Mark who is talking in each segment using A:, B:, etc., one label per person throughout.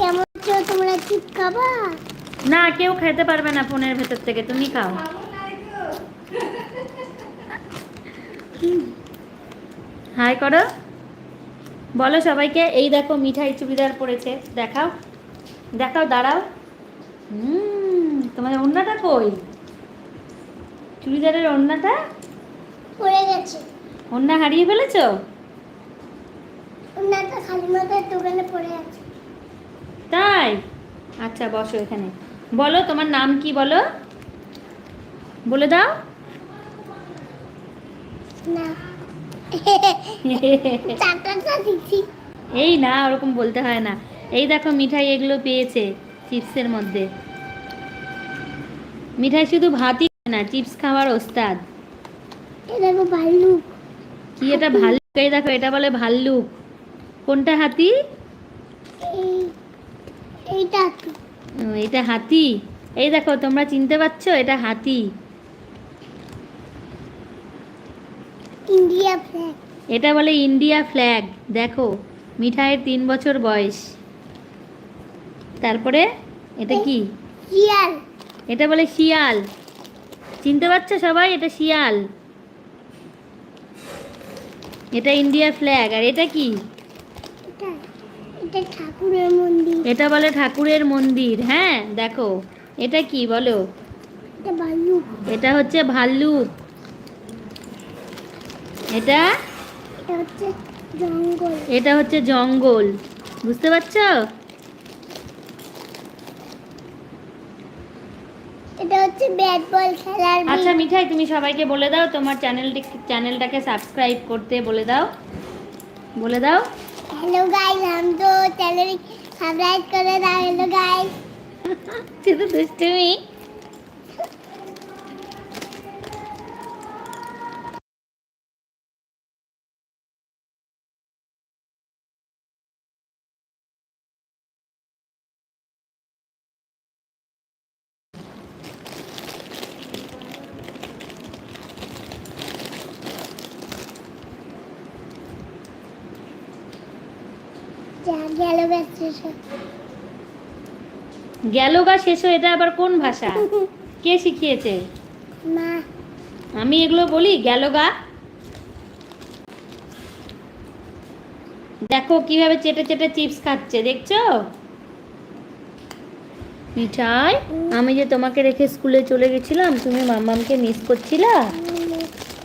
A: কেমন আছো তোমরা চিপ খাবা?
B: না কেউ খেতে পারবে না ফোনের ভেতর থেকে তুমি খাও। হাই করো। বলো সবাইকে এই দেখো মিঠাই চুড়িদার পরেছে দেখাও। দেখাও দাঁড়াও। হুম তোমাদের ওড়নাটা কই? চুড়িদারের ওড়নাটা?
A: পড়ে গেছে।
B: ওড়না হারিয়ে ফেলেছো?
A: ওনাটা খালি মাথায় দোকানে পড়ে আছে।
B: তাই? আচ্ছা বসো এখানে। বলো তোমার নাম কি বলো? বলে দাও।
A: না।
B: এই না ওরকম বলতে হয় না। এই দেখো মিঠাই এগুলো পেয়েছে চিপসের মধ্যে। মিঠাই শুধু ভাতই না চিপস খাওয়ার ওস্তাদ।
A: ভাল্লুক।
B: কি এটা ভাল্লুক? এই দেখো এটা বলে ভাল্লুক। কোনটা হাতি
A: এই এইটা তো
B: ও, এটা হাতি। এই দেখো তোমরা চিনতে পারছ এটা হাতি।
A: ইন্ডিয়া ফ্ল্যাগ
B: এটা বলে ইন্ডিয়া ফ্ল্যাগ দেখো মিঠাইয়ের তিন বছর বয়স। তারপরে এটা কি?
A: শিয়াল।
B: এটা বলে শিয়াল। চিনতে পারছ সবাই? এটা শিয়াল। এটা ইন্ডিয়া ফ্ল্যাগ আর এটা কি?
A: এটা ঠাকুরের মন্দির।
B: এটা বলে ঠাকুরের মন্দির হ্যাঁ দেখো। এটা কি বলো?
A: এটা ভাল্লুক
B: এটা হচ্ছে ভাল্লুক এটা?
A: এটা হচ্ছে জঙ্গল।
B: এটা হচ্ছে জঙ্গল। বুঝতে পারছ?
A: এটা হচ্ছে ব্যাট বল খেলার
B: আচ্ছা মিঠাই তুমি সবাইকে বলে দাও তোমার চ্যানেলটি চ্যানেলটাকে সাবস্ক্রাইব করতে বলে দাও। বলে দাও।
A: Hello guys channel. Subscribe to the channel, guys. See the
B: best to
A: me. গেল
B: শেষ এটা আবার কোন ভাষা? কে শিখিয়েছে?
A: মা।
B: আমি এগুলো বলি গেল গা দেখো কীভাবে চেটে চেটে চিপস খাচ্ছে দেখছ? মিঠাই আমি যে তোমাকে রেখে স্কুলে চলে গেছিলাম তুমি মামামকে মিস করছিলা?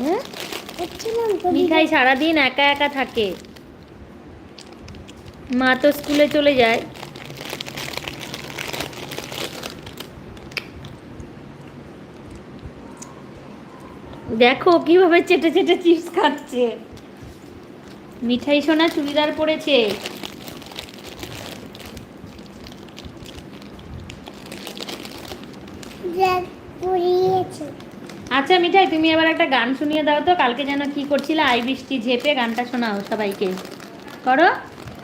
B: হ্যাঁ? মিঠাই সারাদিন একা একা থাকে। মা তো স্কুলে চলে যায়। দেখো কীভাবে চেটে চেটে চিপস খাচ্ছে মিঠাই সোনা চুড়িদার পরেছে। আচ্ছা মিঠাই তুমি আবার একটা গান শুনিয়ে দাও তো কালকে যেন কি করছিলে আই বৃষ্টি ঝেপে গানটা শোনাও সবাইকে। করো।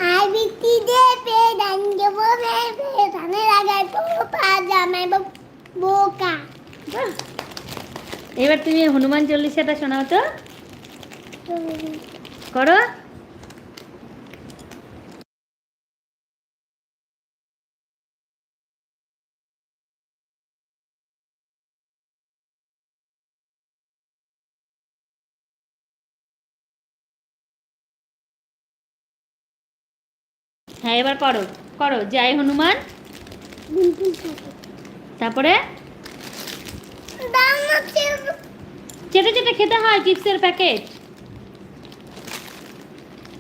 A: আই বিটি দে পে ডাঙ্গে বলে পে ধানে লাগায় তো পা জামাই বোকা!
B: এবার তুমি হনুমান চল্লিশাটা শোনাও তো। করো। হ্যাঁ এবার করো করো, জয় হনুমান। তারপরে? চেটে চেটে খেতে হয় চিপসের প্যাকেট।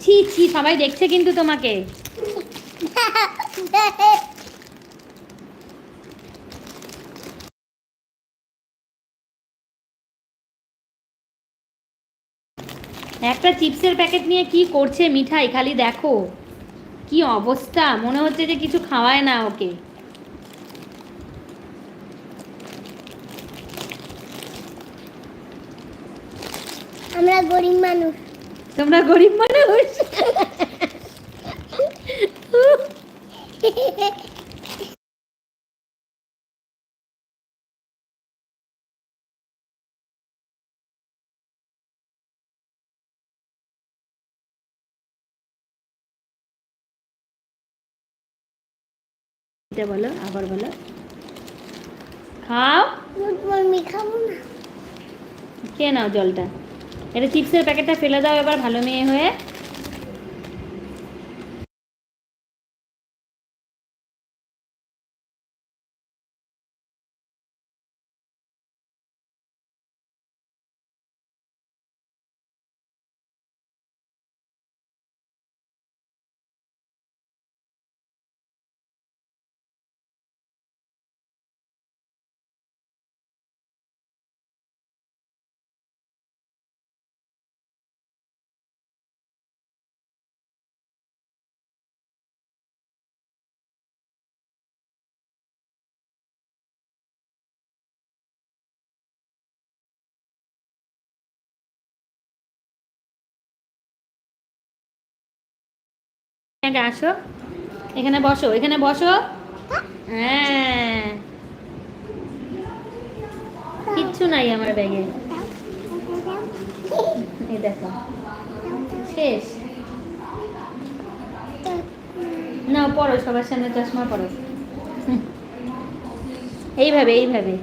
B: ছি ছি, সবাই দেখছে কিন্তু তোমাকে। একটা চিপসের প্যাকেট নিয়ে কি করছে মিঠাই, খালি দেখো। কি অবস্থা? মনে হচ্ছে যে কিছু খাওয়ায় না ওকে।
A: আমরা গরিব মানুষ।
B: তোমরা গরিব মানুষ? এটা বলো আবার বলো। খাও।
A: দুধ খাব না।
B: কে নাও জলটা। এটা চিপসের প্যাকেটটা ফেলে দাও এবার ভালো মেয়ে হয়ে। আগে আসো। এখানে বসো এখানে বসো। হ্যাঁ। কিচ্ছু নাই আমার ব্যাগে। দেখো। শেষ। না, পড়ো, সবার সামনে চশমা পড়ো। এইভাবে এইভাবে।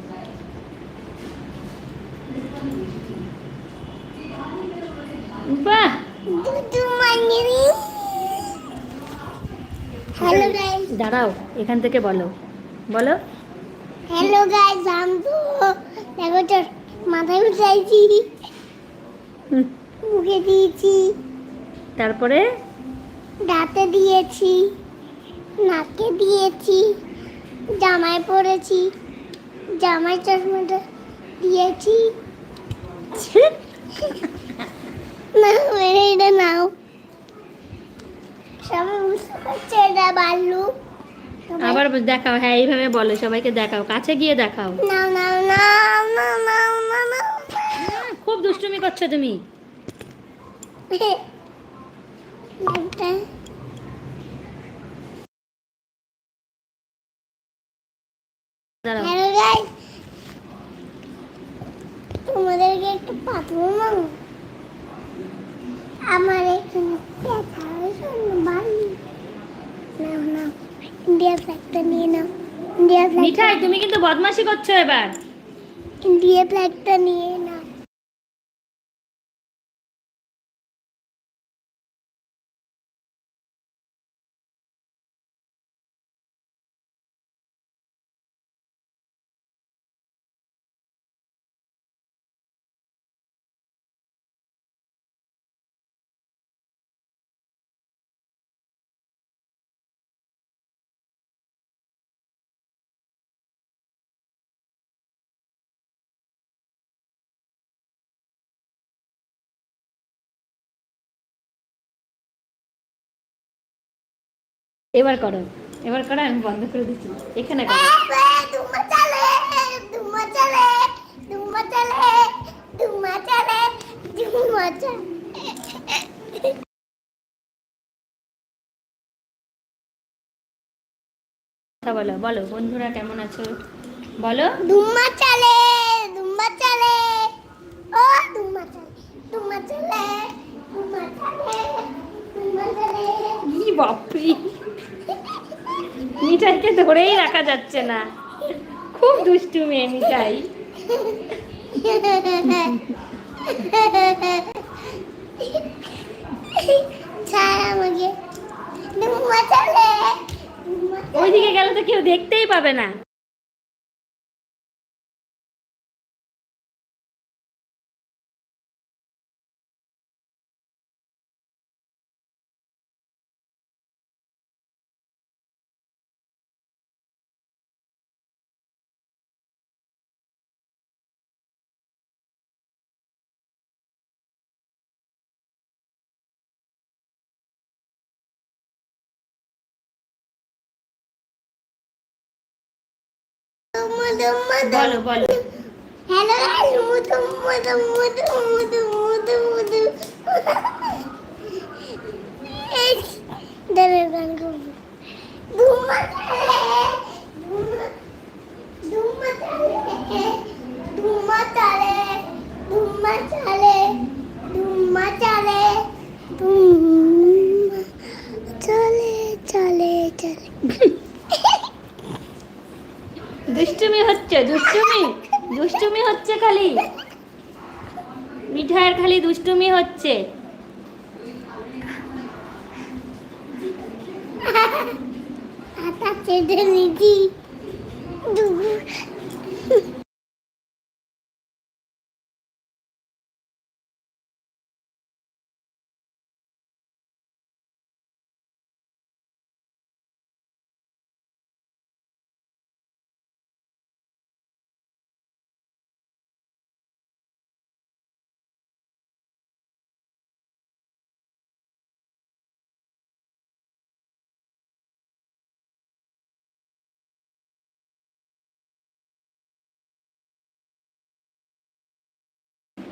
B: বাহ!
A: হ্যালো গাইস
B: দাঁড়াও এখান থেকে বলো। বলো।
A: হ্যালো গাইস আমি তো দেখো তো মাথায় উঠাইছি মুখে দিয়েছি।
B: তারপরে?
A: দাঁতে দিয়েছি। নাকে দিয়েছি। জামায় পরেছি। জামাই চশমাটা দিয়েছি। না এটা নাও। সবাই বুঝতে পারছে এটা বাল্লু।
B: আবার দেখাও হ্যাঁ এইভাবে বলো সবাইকে দেখাও কাছে গিয়ে দেখাও। খুব দুষ্টুমি করছ তুমি।
A: হ্যালো গাইস তোমাদেরকে একটু আমার এখানে ইন্ডিয়া ফ্ল্যাগটা নিয়ে নাও। ইন্ডিয়া ফ্ল্যাগ
B: মিঠাই তুমি কিন্তু বদমাশি করছ এবার।
A: ইন্ডিয়া ফ্ল্যাগটা নিয়ে নাও।
B: এবার করো। এবার করো আমি বন্ধ করে দিচ্ছি। এখানে করো। কথা বলো বলো বন্ধুরা কেমন আছো? বলো।
A: ধুমা চলে ধুমা চলে ও ধুমা চলে ধুমা চলে ধুমা চলে ধুমা চলে।
B: কি বাপরি। মিঠাইকে ধরেই রাখা যাচ্ছে না। খুব দুষ্টু মেয়ে
A: চলে।
B: ওইদিকে গেলে তো কেউ দেখতেই পাবে না। বলো বলো।
A: হ্যালো মুদু মুদু মুদু মুদু মুদু মুদু এই গান ধুমা চালে ধুমা চালে ধুমা চালে ধুমা চালে ধুমা চালে ধুমা চালে চলে চলে
B: দুষ্টুমি দুষ্টুমি হচ্ছে খালি। মিঠাইয়ের খালি দুষ্টুমি হচ্ছে।
A: আটা চেটে নিচ্ছি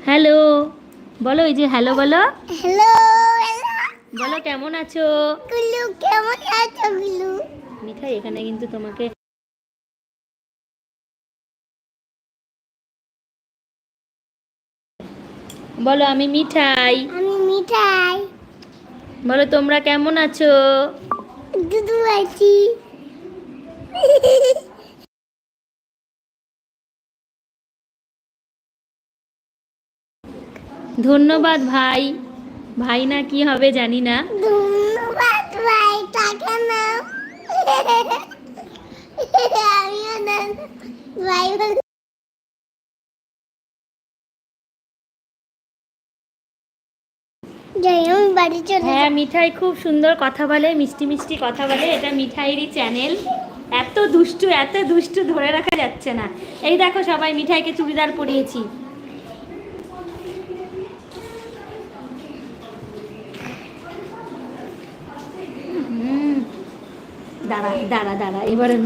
B: হ্যালো বলো এই যে হ্যালো বলো।
A: হ্যালো
B: বলো কেমন আছো?
A: গুলু কেমন আছো গুলু?
B: মিঠাই এখানে কিন্তু তোমাকে বলো আমি মিঠাই।
A: আমি মিঠাই।
B: বলো তোমরা কেমন আছো?
A: দুধু আছি।
B: ধন্যবাদ ভাই। ভাই না কি হবে জানি না।
A: ধন্যবাদ ভাই টাকা নাও। আমিও না ভাই যাই আমি
B: হ্যাঁ মিঠাই খুব সুন্দর কথা বলে মিষ্টি মিষ্টি কথা বলে। এটা মিঠাইয়েরই চ্যানেল এত দুষ্টু এত দুষ্টু ধরে রাখা যাচ্ছে না। এই দেখো সবাই মিঠাইকে চুড়িদার পরিয়েছি হুম। দাঁড়া দাঁড়া দাঁড়া এবারে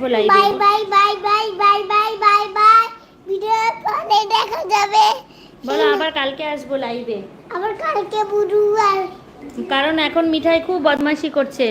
A: bye bye bye bye bye bye bye bye video পরে দেখা যাবে।
B: বলো আবার কালকে আসব লাইভে
A: আবার কালকে বুধবার। আর
B: কারণ এখন মিঠাই খুব বদমাশি করছে।